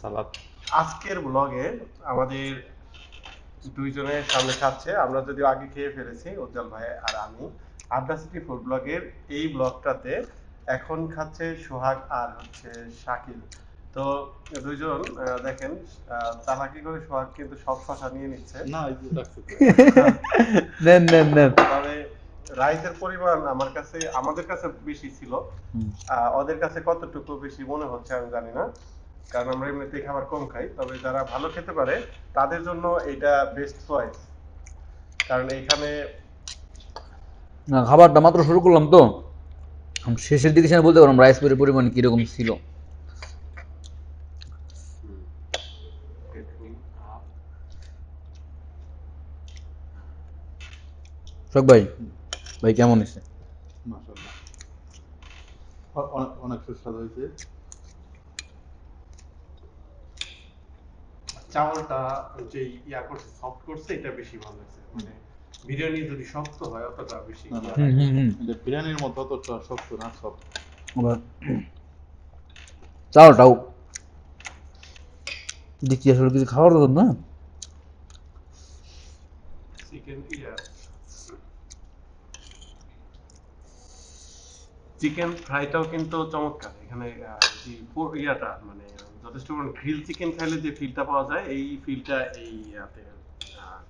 সালাদ। আজকের ব্লগে আমাদের দুইজনের সামনে খাচ্ছে আমরা যদিও আগে খেয়ে ফেলেছি উজ্জ্বল ভাই আর আমি। আড্ডা সিটি ফুড ব্লগের এই ব্লগটাতে এখন খাচ্ছে সোহাগ আর হচ্ছে শাকিল। তো দুইজন দেখেন চালাকি করে সোহাগ কিন্তু সব শশা নিয়ে নিচ্ছে। না নেন নেন নেন। তবে রাইসের পরিমাণ আমার কাছে আমাদের কাছে বেশি ছিল। ওদের কাছে কতটুকু বেশি মনে হচ্ছে আমি জানি না। কারণ আমরা এমনিতে খাবার কম খাই তবে যারা ভালো খেতে পারে তাদের জন্য এটা বেস্ট চয়েস কারণ এখানে না খাবারটা মাত্র শুরু করলাম তো। শেষের দিকে সে বলতে পারলাম রাইস পের পরিমাণ কীরকম ছিল। শোক ভাই ভাই কেমন অনেক- অনেক সুস্বাদু হয়েছে। চাউলটা যে ইয়া করছে সফট করছে এটা বেশি ভালো লাগছে। মানে বিরিয়ানি যদি শক্ত হয় অতটা বেশি বিরিয়ানির মতো তো শক্ত না আবার চাউলটাও। দেখছি আসলে কিছু খাওয়ার কথা না? চিকেন ইয়া চিকেন ফ্রাইটাও কিন্তু চমৎকার। এখানে ইয়াটা মানে যথেষ্ট গ্রিল চিকেন খাইলে যে ফিলটা পাওয়া যায় এই ফিলটা এই ইয়াতে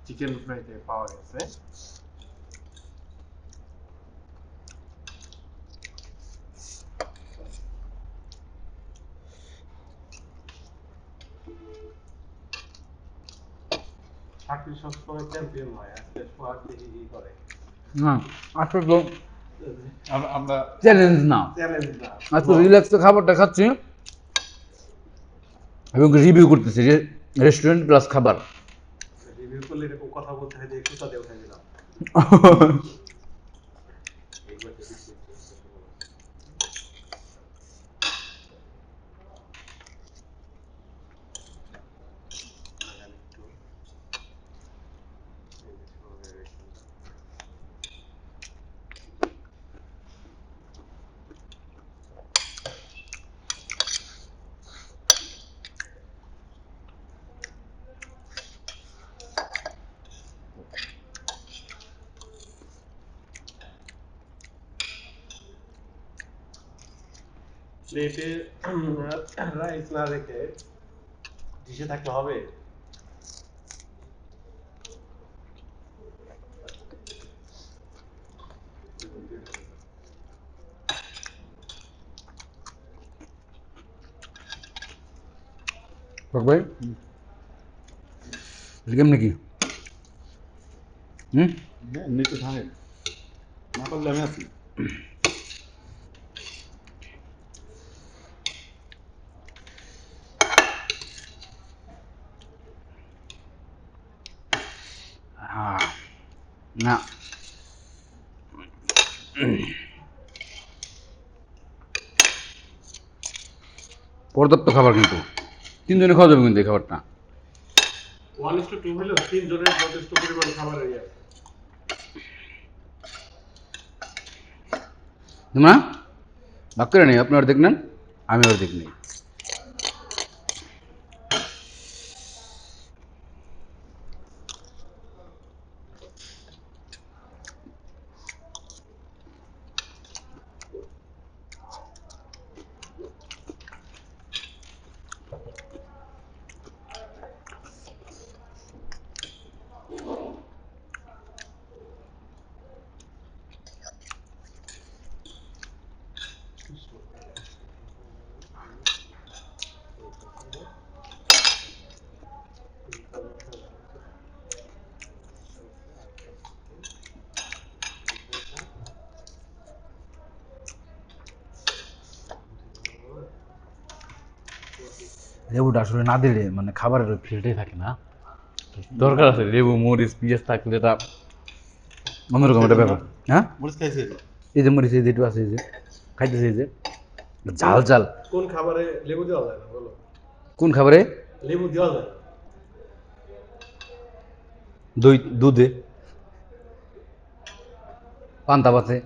চিকেন ফ্রাইতে পাওয়া গেছে। চাকরি সবসময় চ্যাম্পিয়ন হয় আজকে সোহাগ দেখি করে। না আমরা চ্যালেঞ্জ না। চ্যালেঞ্জ না। আজকে রিল্যাক্সে খাবারটা খাচ্ছি। এবং রিভিউ করতেছি যে রেস্টুরেন্ট প্লাস খাবার। রিভিউ করলে এরকম কথা বলতে হয় যে কুতা দিয়ে উঠাই দিলাম। প্লেটে রাইস না রেখে ডিশে থাকলে হবে। শোক ভাই? এটা কেমনি কি? হুম? হ্যাঁ, নিচে থাকে না পারলে আমি আছি। না। পর্যাপ্ত খাবার কিন্তু। তিনজনে খাওয়া যাবে কিন্তু এই খাবারটা। ওয়ান ইস টু টু হলেও তিনজনের যথেষ্ট পরিমাণ খাবার হয়ে যাবে তোমরা? ভাগ করে নেই আপনি অর্ধেক নেন আমি অর্ধেক নেই। লেবুটা আসলে না দিলে মানে খাবারের ওই ফিলটাই থাকে না। দরকার আছে লেবু মরিচ পেঁয়াজ থাকলে এটা অন্যরকম একটা ব্যাপার। হ্যাঁ? মরিচ খাইছে? এই যে মরিচ এই যেটু আছে এই যে খাইতেছে এই যে। ঝাল ঝাল। কোন খাবারে লেবু দেওয়া যায় না বলো? কোন খাবারে? লেবু দেওয়া যায় দই দুধে। পান্তা পাতে?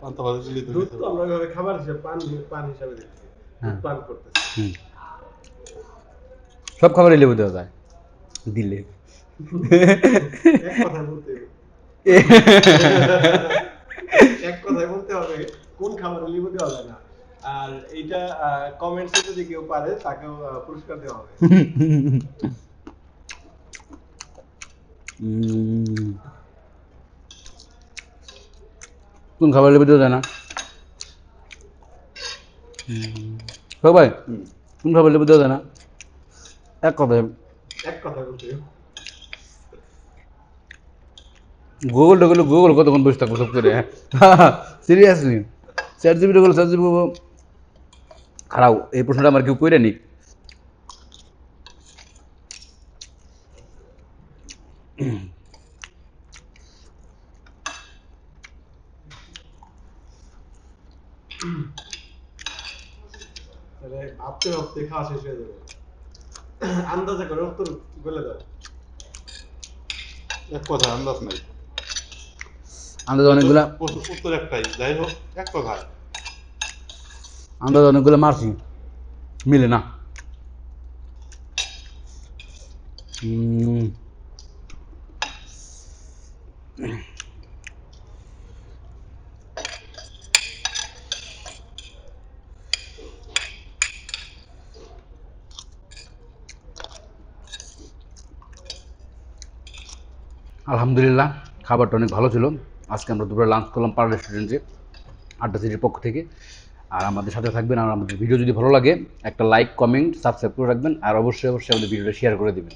পান্তা ভাত দিলে দুধ তো আমরা ওইভাবে খাবার হিসেবে পান পান হিসাবে দিচ্ছি হ্যাঁ। সব খাবারে লেবু দেওয়া যায়। দিলে। এক কথায় বলতে হবে। এক কথায় বলতে হবে কোন খাবারে লিবু দেওয়া যায় না। আর এইটা কমেন্টসে যদি কেউ পারে তাকেও পুরস্কার দেওয়া হবে। কোন খাবার লেবু দেওয়া যায় না। ভাই কোন খাবার লেবু দেওয়া যায় না। এক কথায়। এক হবে। গুগল টোগল গুগল কতক্ষণ বসে থাকব সব করে সিরিয়াসলি চ্যাট জিবি টোগল চ্যাট জিবি খারাপ এই প্রশ্নটা আমার কেউ কইরে নি তাহলে ভাবতে ভাবতে খাওয়া শেষ হয়ে যাবে। আন্দাজে করে উত্তর বলে দাও। এক কথা আন্দাজ নাই। আন্দাজ অনেকগুলা উত্তর- উত্তর একটাই। যাই হোক এক কথায়। আন্দাজ অনেকগুলো মারছি। মিলে না। উম, আলহামদুলিল্লাহ, খাবারটা অনেক ভালো ছিল। আজকে আমরা দুপুরে লাঞ্চ করলাম পাড়া রেস্টুরেন্টে আড্ডা সিটির পক্ষ থেকে। আর আমাদের সাথে থাকবেন আর আমাদের ভিডিও যদি ভালো লাগে, একটা লাইক কমেন্ট সাবস্ক্রাইব করে রাখবেন। আর অবশ্যই অবশ্যই আমাদের ভিডিওটা শেয়ার করে দেবেন।